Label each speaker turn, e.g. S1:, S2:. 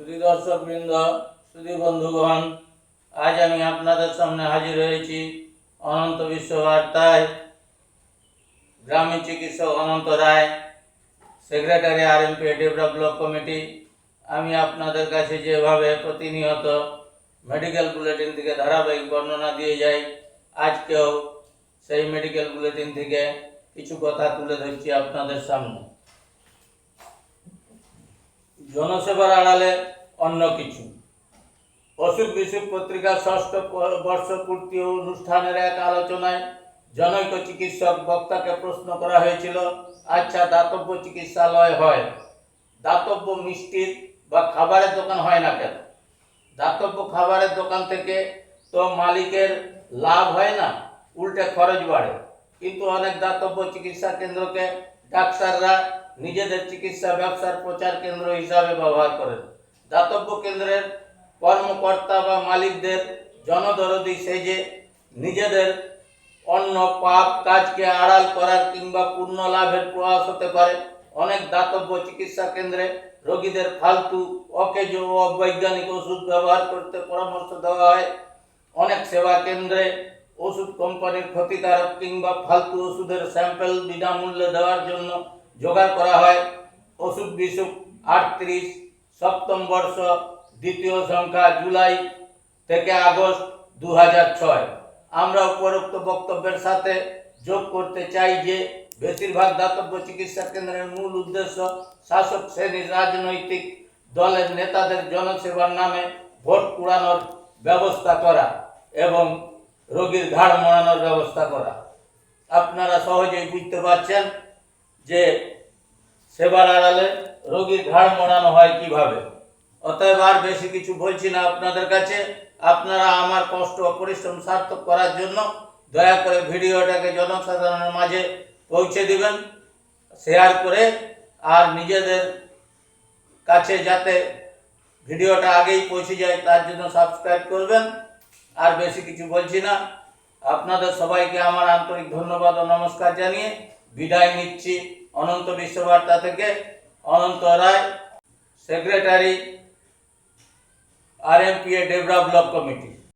S1: সুধী দর্শক বৃন্দ সুধী বন্ধুগণ, আজ আমি আপনাদের সামনে হাজির হয়েছি অনন্ত বিশ্ব বার্তায় গ্রামীণ চিকিৎসক Ananta Roy, secretary R M P develop block committee. আমি আপনাদের কাছে যেভাবে প্রতিনিয়ত মেডিকেল বুলেটিন থেকে ধারাবাহিক বর্ণনা দিয়ে যাই, আজকেও সেই মেডিকেল বুলেটিন থেকে কিছু কথা তুলে ধরছি আপনাদের সামনে। জনসেবার আড়ালে অন্য কিছু। অসুখ বিসুখ পত্রিকার ষষ্ঠ বর্ষপূর্তি অনুষ্ঠানের এক আলোচনায় জনৈক চিকিৎসক বক্তাকে প্রশ্ন করা হয়েছিল আচ্ছা দাতব্য চিকিৎসালয় হয়। দাতব্য মিষ্টির বা খাবারের দোকান হয় না কেন? দাতব্য খাবারের দোকান থেকে তো মালিকের লাভ হয় না, উল্টে খরচ বাড়ে। কিন্তু অনেক দাতব্য চিকিৎসা কেন্দ্রকে ডাক্তাররা নিজেদের চিকিৎসা ব্যবসার প্রচার কেন্দ্র হিসাবে ব্যবহার করেন। দাতব্য কেন্দ্রের কর্মকর্তা বা মালিকদের জনদরদি সেজে নিজেদের অন্য পাপ কাজকে আড়াল করার কিংবা পূর্ণ লাভের প্রয়াস হতে পারে। অনেক দাতব্য চিকিৎসা কেন্দ্রে রোগীদের ফালতু, অকেজ ও অবৈজ্ঞানিক ওষুধ ব্যবহার করতে পরামর্শ দেওয়া হয়। অনেক সেবা কেন্দ্রে ওষুধ কোম্পানির ক্ষতিকারক কিংবা ফালতু ওষুধের স্যাম্পেল বিনামূল্যে দেওয়ার জন্য জোগাড় করা হয়। ওষুধ বিসুখ আটত্রিশ, সপ্তম বর্ষ, দ্বিতীয় সংখ্যা জুলাই থেকে আগস্ট দু আমরা উপরোক্ত বক্তব্যের সাথে যোগ করতে চাই যে, বেশিরভাগ দাতব্য চিকিৎসা কেন্দ্রের মূল উদ্দেশ্য শাসক শ্রেণির রাজনৈতিক দলের নেতাদের জনসেবার নামে ভোট কুড়ানোর ব্যবস্থা করা এবং রোগীর ঘাড় মোড়ানোর ব্যবস্থা করা। আপনারা সহজেই বুঝতে পারছেন যে সেবার আড়ালে রোগীর ঘাড় মোড়ানো হয় কীভাবে। অতএব আর বেশি কিছু বলছি না আপনাদের কাছে। আপনারা আমার কষ্ট ও পরিশ্রম সার্থক করার জন্য দয়া করে ভিডিওটাকে জনসাধারণের মাঝে পৌঁছে দিবেন, শেয়ার করে, আর নিজেদের কাছে যাতে ভিডিওটা আগেই পৌঁছে যায়, তার জন্য সাবস্ক্রাইব করবেন। আর বেশি কিছু বলছি না। আপনাদের সবাইকে আমার আন্তরিক ধন্যবাদ ও নমস্কার জানিয়ে বিদায় নিচ্ছি অনন্ত বিশ্ববার্তা থেকে। Ananta Roy, secretary, R M P A Debra block committee.